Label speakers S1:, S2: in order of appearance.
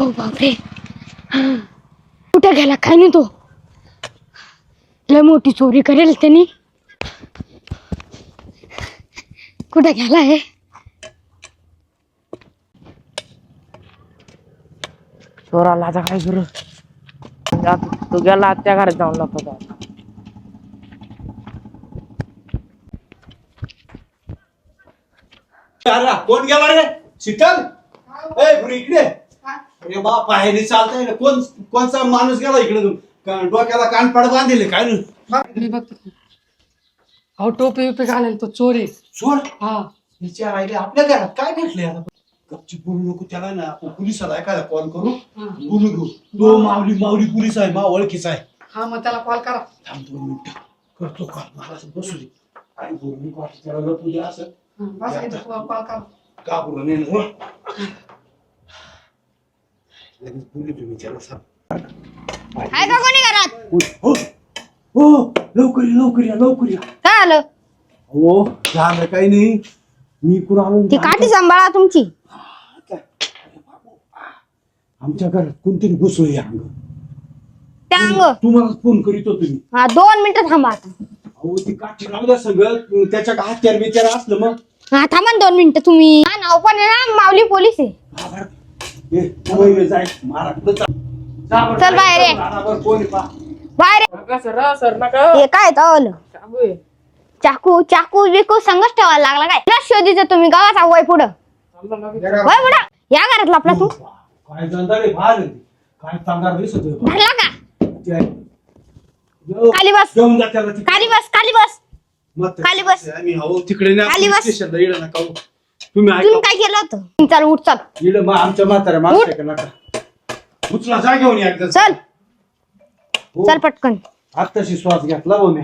S1: हो बापरे. कुठे गेला? काय नाही तो. लय मोठी चोरी करेल त्यांनी. कुठे गेला हे?
S2: चोराला आता काय करू? तो. गेला त्या घरात जाऊन आहे.
S3: अरे कोण गेला रे? शीतल? ए इकडे. अरे बाप आहे चालतंय ना कोण कोणचा माणूस गेला इकडे डोक्याला कानपाड बांधले काय?
S4: मी बघतो. अहो टोपी बिपी घालायला तो चोर आहे.
S3: सोड
S4: हा.
S3: विचार राहिले आपल्या घरात काय भेटले आता? गपची बोलू नको त्याला ना. आपण पोलिसाला एखादा कॉल करू. बोलू घेऊ. तो माऊली माऊली पोलीस आहे मा ओळखीचा आहे.
S4: हा मग त्याला कॉल करा.
S3: थांब दोन मिनिटं. करतो कॉल मला असं बसू दे. काय बोलू नको त्याला लपू दे असं.
S4: हा, बस इथं कॉल कॉल करा.
S3: का बोलू नाही ना, हो? लगेच तुम्ही त्याला
S1: आहे का कोणी घरात?
S3: हो हो लवकर या लवकर या लवकर या.
S1: काय आलं?
S3: हो झालं काही नाही. मी कुठं आलो
S1: ती काठी सांभाळा तुमची.
S3: आमच्या घरात कोणतरी घुसळी अंग.
S1: त्या अंग.
S3: तुम्हाला फोन करीत होतो मी
S1: हा दोन मिनिटं थांबा आता.
S3: अहो ती काठी राहू द्या सगळं. त्याच्या हत्यार बिचार असलं मग.
S1: हा थांबा ना दोन मिनिटं तुम्ही. हा नाव पण आहे ना माऊली पोलीस आहे. चल बाहेर ये. बाहेर
S2: सर नका
S1: हे काय चावलं
S2: चाकू.
S1: चाकू बिकू संगच ठेवायला लागला काय तिला शोधीचं तुम्ही गावाचा वय पुढं. वय पुढं या घरातला आपला तू
S3: काय जनता रे बाहेर आहे ती. काय चांगला दिसत होय बा.
S1: धरला का
S3: ते आहे. जाऊ.
S1: खाली बस
S3: घेऊन जा त्याला तिकडे.
S1: खाली बस खाली बस
S3: मग
S1: खाली बस.
S3: आम्ही तिकडे नाही,
S1: खाली
S3: आपण
S1: बस.
S3: स्टेशनला येणं नका हो. तुम्ही
S1: तुम्ही
S3: ऐका
S1: काय केलं होतं? चल उठ चल.
S3: इकडे मग आमच्या म्हाताऱ्या माणसं आहे का नका. उचला जा घेऊन या एकदा.
S1: चल.
S3: हो.
S1: चल पटकन.
S3: आत्ताशी श्वास घेतला हो मी.